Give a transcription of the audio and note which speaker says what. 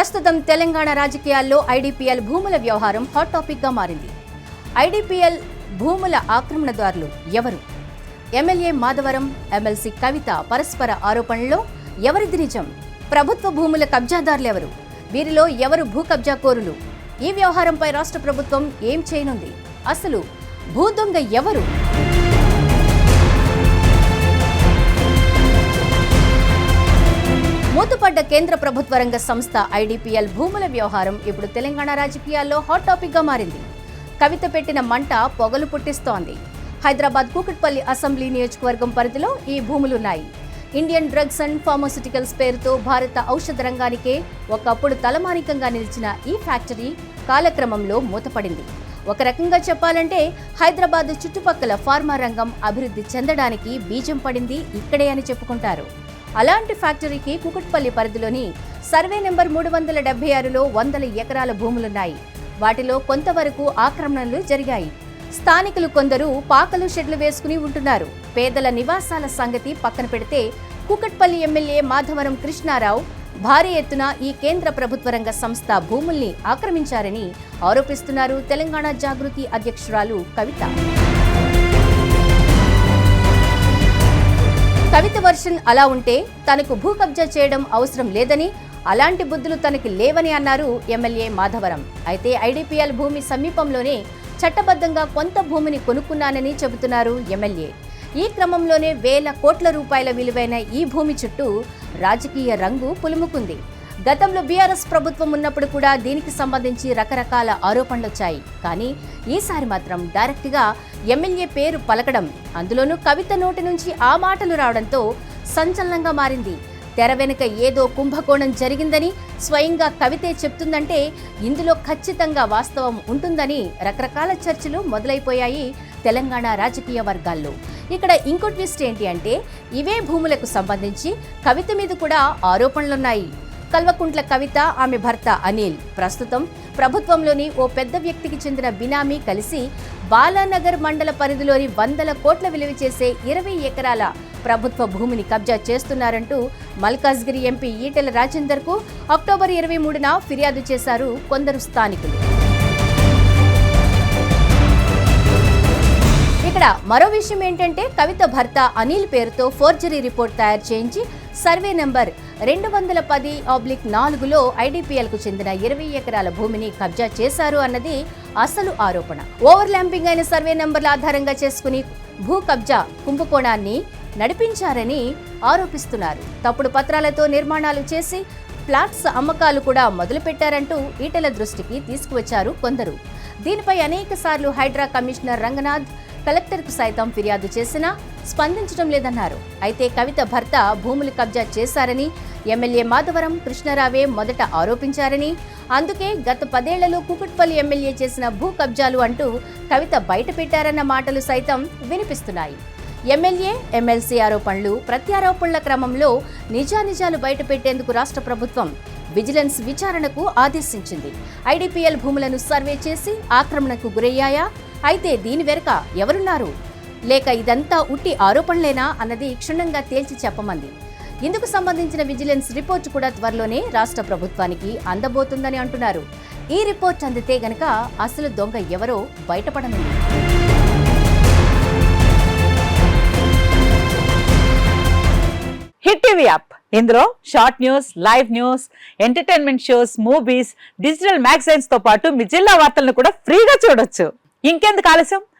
Speaker 1: ప్రస్తుతం తెలంగాణ రాజకీయాల్లో ఐడిపిఎల్ భూముల వ్యవహారం హాట్ టాపిక్గా మారింది. ఐడిపిఎల్ భూముల ఆక్రమణదారులు ఎవరు? ఎమ్మెల్యే మాధవరం ఎమ్మెల్సీ కవిత పరస్పర ఆరోపణలో ఎవరిది నిజం? ప్రభుత్వ భూముల కబ్జాదారులు ఎవరు? వీరిలో ఎవరు భూ కబ్జా కోరులు ఈ వ్యవహారంపై రాష్ట్ర ప్రభుత్వం ఏం చేయనుంది? అసలు భూదొంగ ఎవరు? కేంద్ర ప్రభుత్వ రంగ సంస్థ ఐడిపిఎల్ భూముల వ్యవహారం ఇప్పుడు తెలంగాణ రాజకీయాల్లో హాట్ టాపిక్గా మారింది. కవిత పెట్టిన మంట పొగలు పుట్టిస్తోంది. హైదరాబాద్ కూకట్పల్లి అసెంబ్లీ నియోజకవర్గం పరిధిలో ఈ భూములున్నాయి. ఇండియన్ డ్రగ్స్ అండ్ ఫార్మాసిటికల్స్ పేరుతో భారత ఔషధ రంగానికే ఒకప్పుడు తలమానికంగా నిలిచిన ఈ ఫ్యాక్టరీ కాలక్రమంలో మూతపడింది. ఒక రకంగా చెప్పాలంటే హైదరాబాద్ చుట్టుపక్కల ఫార్మా రంగం అభివృద్ధి చెందడానికి బీజం పడింది ఇక్కడే అని చెప్పుకుంటారు. అలాంటి ఫ్యాక్టరీకి కుకట్పల్లి పరిధిలోని సర్వే నెంబర్ మూడు వందల డెబ్బై ఆరులో వందల ఎకరాల భూములున్నాయి. వాటిలో కొంతవరకు ఆక్రమణలు జరిగాయి. స్థానికులు కొందరు పాకలు షెడ్లు వేసుకుని ఉంటున్నారు. పేదల నివాసాల సంగతి పక్కన పెడితే కుకట్పల్లి ఎమ్మెల్యే మాధవరం కృష్ణారావు భారీ ఎత్తున ఈ కేంద్ర ప్రభుత్వ రంగ సంస్థ భూముల్ని ఆక్రమించారని ఆరోపిస్తున్నారు తెలంగాణ జాగృతి అధ్యక్షురాలు కవిత. కవిత వర్షన్ అలా ఉంటే తనకు భూ కబ్జా చేయడం అవసరం లేదని అలాంటి బుద్ధులు తనకి లేవని అన్నారు ఎమ్మెల్యే మాధవరం. అయితే ఐడిపిఎల్ భూమి సమీపంలోనే చట్టబద్ధంగా కొంత భూమిని కొనుక్కున్నానని చెబుతున్నారు ఎమ్మెల్యే. ఈ క్రమంలోనే వేల కోట్ల రూపాయల విలువైన ఈ భూమి చుట్టూ రాజకీయ రంగు పులుముకుంది. గతంలో బీఆర్ఎస్ ప్రభుత్వం ఉన్నప్పుడు కూడా దీనికి సంబంధించి రకరకాల ఆరోపణలు వచ్చాయి కానీ ఈసారి మాత్రం డైరెక్ట్గా ఎమ్మెల్యే పేరు పలకడం. అందులోనూ కవిత నోటి నుంచి ఆ మాటలు రావడంతో సంచలనంగా మారింది. తెర వెనుక ఏదో కుంభకోణం జరిగిందని స్వయంగా కవితే చెప్తుందంటే ఇందులో ఖచ్చితంగా వాస్తవం ఉంటుందని రకరకాల చర్చలు మొదలైపోయాయి తెలంగాణ రాజకీయ వర్గాల్లో. ఇక్కడ ఇంకో ట్విస్ట్ ఏంటి అంటే ఇవే భూములకు సంబంధించి కవిత మీద కూడా ఆరోపణలున్నాయి. కల్వకుంట్ల కవిత ఆమె భర్త అనిల్. ప్రస్తుతం ప్రభుత్వంలోని ఓ పెద్ద వ్యక్తికి చెందిన బినామీ కలిసి బాలానగర్ మండల పరిధిలోని వందల కోట్ల విలువ చేసే ఇరవై ఎకరాల ప్రభుత్వ భూమిని కబ్జా చేస్తున్నారంటూ మల్కాజ్గిరి ఎంపీ ఈటెల రాజేందర్కు అక్టోబర్ ఇరవై మూడున ఫిర్యాదు చేశారు కొందరు స్థానికులు. ఇక్కడ మరో విషయం ఏంటంటే కవిత భర్త అనిల్ పేరుతో ఫోర్జరీ రిపోర్ట్ తయారు చేయించి సర్వే నెంబర్ రెండు వందల పది ఆబ్లిక్ నాలుగులో ఐడిపిఎల్కు చెందిన ఇరవై ఎకరాల భూమిని కబ్జా చేశారు అన్నది అసలు ఆరోపణ. ఓవర్ ల్యాంపింగ్ అయిన సర్వే నెంబర్ల ఆధారంగా చేసుకుని భూ కబ్జా కుంభకోణాన్ని నడిపించారని ఆరోపిస్తున్నారు. తప్పుడు పత్రాలతో నిర్మాణాలు చేసి ఫ్లాట్స్ అమ్మకాలు కూడా మొదలుపెట్టారంటూ ఈటల దృష్టికి తీసుకువచ్చారు కొందరు. దీనిపై అనేక సార్లు హైడ్రా కమిషనర్ రంగనాథ్ కలెక్టర్కు సైతం ఫిర్యాదు చేసినా స్పందించడం లేదన్నారు. అయితే కవిత భర్త భూములు కబ్జా చేశారని ఎమ్మెల్యే మాధవరం కృష్ణరావే మొదట ఆరోపించారని అందుకే గత పదేళ్ళలో కుకుట్పల్లి ఎమ్మెల్యే చేసిన భూ కబ్జాలు అంటూ కవిత బయటపెట్టారన్న మాటలు సైతం వినిపిస్తున్నాయి. ఎమ్మెల్యే ఎమ్మెల్సీ ఆరోపణలు ప్రత్యారోపణల క్రమంలో నిజానిజాలు బయటపెట్టేందుకు రాష్ట్ర ప్రభుత్వం విజిలెన్స్ విచారణకు ఆదేశించింది. ఐడిపిఎల్ భూములను సర్వే చేసి ఆక్రమణకు గురయ్యాయా? అయితే దీని వెనుక ఎవరున్నారు? లేక ఇదంతా ఉట్టి ఆరోపణలేనా అన్నది క్షుణ్ణంగా తేల్చి చెప్పమంది. ఇందుకు సంబంధించిన విజిలెన్స్ రిపోర్ట్ కూడా త్వరలోనే రాష్ట్ర ప్రభుత్వానికి అందబోతుందని అంటున్నారు. ఈ రిపోర్ట్ అందితే గనక అసలు దొంగ ఎవరో బయటపడనుంది.
Speaker 2: Hit TV app. ఇందులో short news live news entertainment shows movies digital మ్యాగజైన్స్తో పాటు మీ జిల్లా వార్తలను కూడా ఫ్రీగా చూడొచ్చు. ఇంకెందుకు ఆలస్యం?